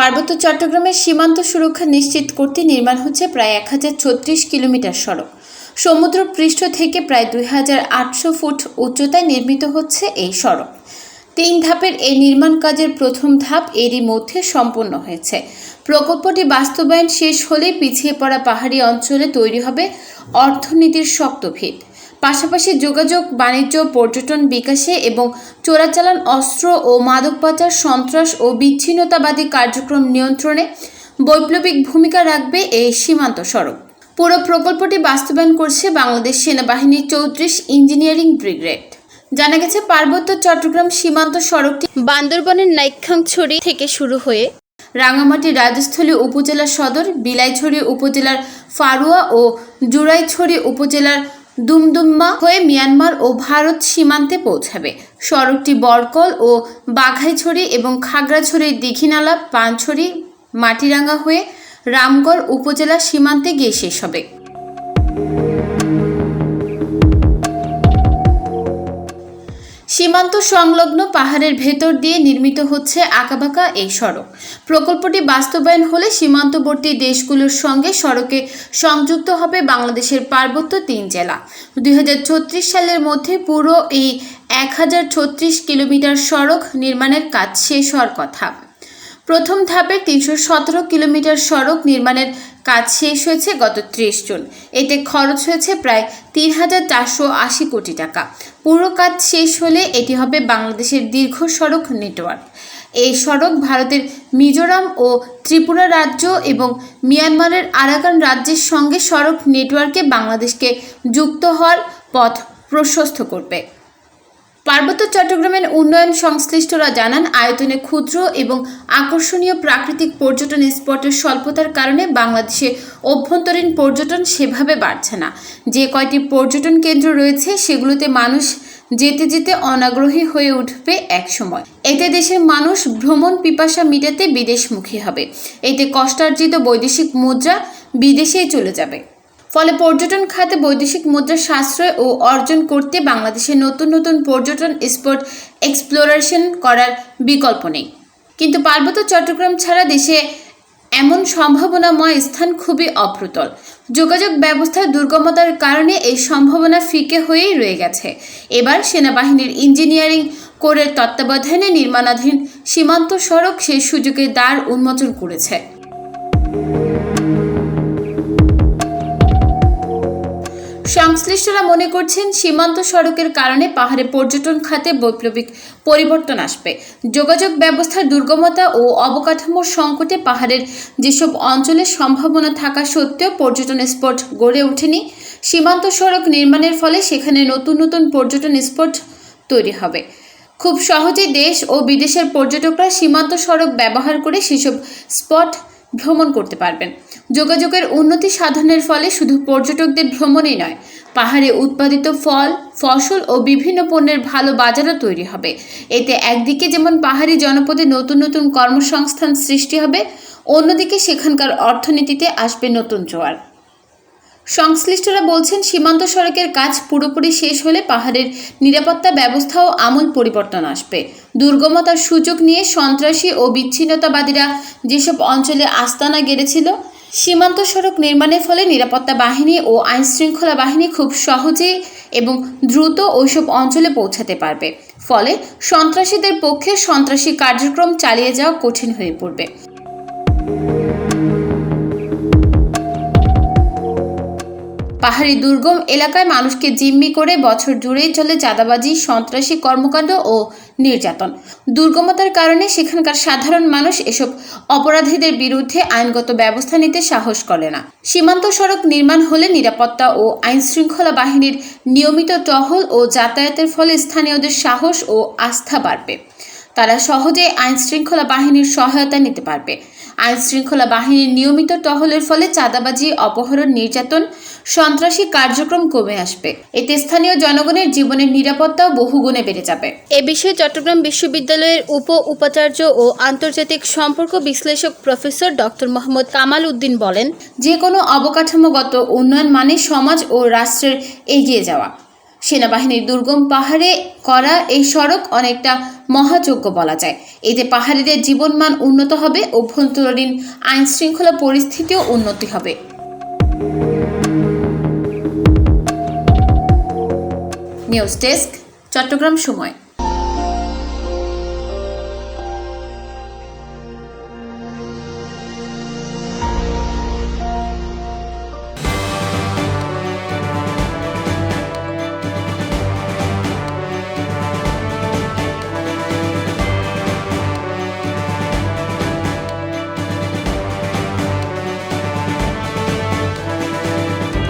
পার্বত্য চট্টগ্রামের সীমান্ত সুরক্ষা নিশ্চিত করতে নির্মাণ হচ্ছে প্রায় এক হাজার ছত্রিশ কিলোমিটার সড়ক। সমুদ্র পৃষ্ঠ থেকে প্রায় দুই হাজার আটশো ফুট উচ্চতায় নির্মিত হচ্ছে এই সড়ক। তিন ধাপের এই নির্মাণ কাজের প্রথম ধাপ এরই মধ্যে সম্পন্ন হয়েছে। প্রকল্পটি বাস্তবায়ন শেষ হলে পিছিয়ে পড়া পাহাড়ি অঞ্চলে তৈরি হবে অর্থনীতির শক্ত ভিত। পাশাপাশি যোগাযোগ, বাণিজ্য, পর্যটন বিকাশে এবং চোরাচালান অস্ত্র ও মাদক পাচার, সন্ত্রাস ও বিচ্ছিন্নতাবাদী কার্যক্রম নিয়ন্ত্রণে বৈপ্লবিক ভূমিকা রাখবে এই সীমান্ত সড়ক। পুরো প্রকল্পটি বাস্তবায়ন করছে বাংলাদেশ সেনাবাহিনীর চৌত্রিশ ইঞ্জিনিয়ারিং ব্রিগেড। জানা গেছে, পার্বত্য চট্টগ্রাম সীমান্ত সড়কটি বান্দরবনের নাইক্ষাংছড়ি থেকে শুরু হয়ে রাঙামাটি রাজস্থলী উপজেলা সদর, বিলাইছড়ি উপজেলার ফারুয়া ও জুরাইছড়ি উপজেলার দুমদুম্মা হয়ে মিয়ানমার ও ভারত সীমান্তে পৌঁছাবে। সড়কটি বরকল ও বাঘাইছড়ি এবং খাগড়াছড়ির দীঘিনালা, পানছড়ি, মাটিরাঙ্গা হয়ে রামগড় উপজেলা সীমান্তে গিয়ে শেষ হবে। সীমান্ত সংলগ্ন পাহাড়ের ভেতর দিয়ে নির্মিত হচ্ছে আঁকাবাঁকা এই সড়ক। প্রকল্পটি বাস্তবায়ন হলে সীমান্তবর্তী দেশগুলোর সঙ্গে সড়কে সংযুক্ত হবে বাংলাদেশের পার্বত্য তিন জেলা। দুই হাজার ছত্রিশ সালের মধ্যে পুরো এই এক হাজার ছত্রিশ কিলোমিটার সড়ক নির্মাণের কাজ শেষ হওয়ার কথা। প্রথম ধাপে তিনশো সতেরো কিলোমিটার সড়ক নির্মাণের কাজ শেষ হয়েছে গত ত্রিশ জুন। এতে খরচ হয়েছে প্রায় তিন হাজার চারশো আশি কোটি টাকা। পুরো কাজ শেষ হলে এটি হবে বাংলাদেশের দীর্ঘ সড়ক নেটওয়ার্ক। এই সড়ক ভারতের মিজোরাম ও ত্রিপুরা রাজ্য এবং মিয়ানমারের আরাকান রাজ্যের সঙ্গে সড়ক নেটওয়ার্কে বাংলাদেশকে যুক্ত হওয়ার পথ প্রশস্ত করবে। পার্বত্য চট্টগ্রামের উন্নয়ন সংশ্লিষ্টরা জানান, আয়তনে ক্ষুদ্র এবং আকর্ষণীয় প্রাকৃতিক পর্যটন স্পটের স্বল্পতার কারণে বাংলাদেশে অভ্যন্তরীণ পর্যটন সেভাবে বাড়ছে না। যে কয়টি পর্যটন কেন্দ্র রয়েছে, সেগুলোতে মানুষ যেতে যেতে অনাগ্রহী হয়ে উঠবে একসময়। এতে দেশের মানুষ ভ্রমণ পিপাসা মিটাতে বিদেশমুখী হবে। এতে কষ্টার্জিত বৈদেশিক মুদ্রা বিদেশেই চলে যাবে। ফলে পর্যটন খাতে বৈদেশিক মুদ্রা সাশ্রয় ও অর্জন করতে বাংলাদেশে নতুন নতুন পর্যটন স্পট এক্সপ্লোরেশন করার বিকল্প নেই। কিন্তু পার্বত্য চট্টগ্রাম ছাড়া দেশে এমন সম্ভাবনাময় স্থান খুবই অপ্রতল। যোগাযোগ ব্যবস্থার দুর্গমতার কারণে এই সম্ভাবনা ফিকে হয়েই রয়ে গেছে। এবার সেনাবাহিনীর ইঞ্জিনিয়ারিং কোরের তত্ত্বাবধানে নির্মাণাধীন সীমান্ত সড়ক সেই সুযোগের দ্বার উন্মোচন করেছে। সংশ্লিষ্টরা মনে করছেন সীমান্ত সড়কের কারণে পাহাড়ে পর্যটন খাতে বৈপ্লবিক পরিবর্তন আসবে। যোগাযোগ ব্যবস্থার দুর্গমতা ও অবকাঠামোর সংকটে পাহাড়ের যেসব অঞ্চলে সম্ভাবনা থাকা সত্ত্বেও পর্যটন স্পট গড়ে ওঠেনি, সীমান্ত সড়ক নির্মাণের ফলে সেখানে নতুন নতুন পর্যটন স্পট তৈরি হবে। খুব সহজেই দেশ ও বিদেশের পর্যটকরা সীমান্ত সড়ক ব্যবহার করে সেসব স্পট ভ্রমণ করতে পারবেন। যোগাযোগের উন্নতি সাধনের ফলে শুধু পর্যটকদের ভ্রমণই নয়, পাহাড়ে উৎপাদিত ফল, ফসল ও বিভিন্ন পণ্যের ভালো বাজারও তৈরি হবে। এতে একদিকে যেমন পাহাড়ি জনপদে নতুন নতুন কর্মসংস্থান সৃষ্টি হবে, অন্যদিকে সেখানকার অর্থনীতিতে আসবে নতুন জোয়ার। সংশ্লিষ্টরা বলছেন, সীমান্ত সড়কের কাজ পুরোপুরি শেষ হলে পাহাড়ের নিরাপত্তা ব্যবস্থাও আমূল পরিবর্তন আসবে। দুর্গমতার সুযোগ নিয়ে সন্ত্রাসী ও বিচ্ছিন্নতাবাদীরা যেসব অঞ্চলে আস্তানা গেড়েছিল, সীমান্ত সড়ক নির্মাণের ফলে নিরাপত্তা বাহিনী ও আইনশৃঙ্খলা বাহিনী খুব সহজে এবং দ্রুত ওইসব অঞ্চলে পৌঁছাতে পারবে। ফলে সন্ত্রাসীদের পক্ষে সন্ত্রাসী কার্যক্রম চালিয়ে যাওয়া কঠিন হয়ে পড়বে। পাহাড়ি দুর্গম এলাকায় মানুষকে জিম্মি করে বছর জুড়েই চলে চাঁদাবাজি, সন্ত্রাসী কর্মকাণ্ড ও নির্যাতন। দুর্গমতার কারণে সেখানকার সাধারণ মানুষ এসব অপরাধীদের বিরুদ্ধে আইনগত ব্যবস্থা নিতে সাহস করে না। সীমান্ত সড়ক নির্মাণ হলে নিরাপত্তা ও আইনশৃঙ্খলা বাহিনীর নিয়মিত টহল ও যাতায়াতের ফলে স্থানীয়দের সাহস ও আস্থা বাড়বে। তারা সহজে আইনশৃঙ্খলা বাহিনীর সহায়তা নিতে পারবে। আইনশৃঙ্খলা বাহিনীর নিয়মিত টহলের ফলে চাঁদাবাজি অপহরণ নির্যাতন সন্ত্রাসী কার্যক্রম কমে আসবে। এতে স্থানীয় জনগণের জীবনের নিরাপত্তাও বহুগুণে বেড়ে যাবে। এ বিষয়ে চট্টগ্রাম বিশ্ববিদ্যালয়ের উপ উপাচার্য ও আন্তর্জাতিক সম্পর্ক বিশ্লেষক প্রফেসর ডক্টর মোহাম্মদ কামাল উদ্দিন বলেন যে কোনো অবকাঠামোগত উন্নয়ন মানে সমাজ ও রাষ্ট্রের এগিয়ে যাওয়া। সেনাবাহিনীর দুর্গম পাহাড়ে করা এই সড়ক অনেকটা মহাযজ্ঞ বলা যায়। এতে পাহাড়িদের জীবনমান উন্নত হবে, অভ্যন্তরীণ আইন শৃঙ্খলা পরিস্থিতিও উন্নতি হবে। নিউজ ডেস্ক, চট্টগ্রাম সময়।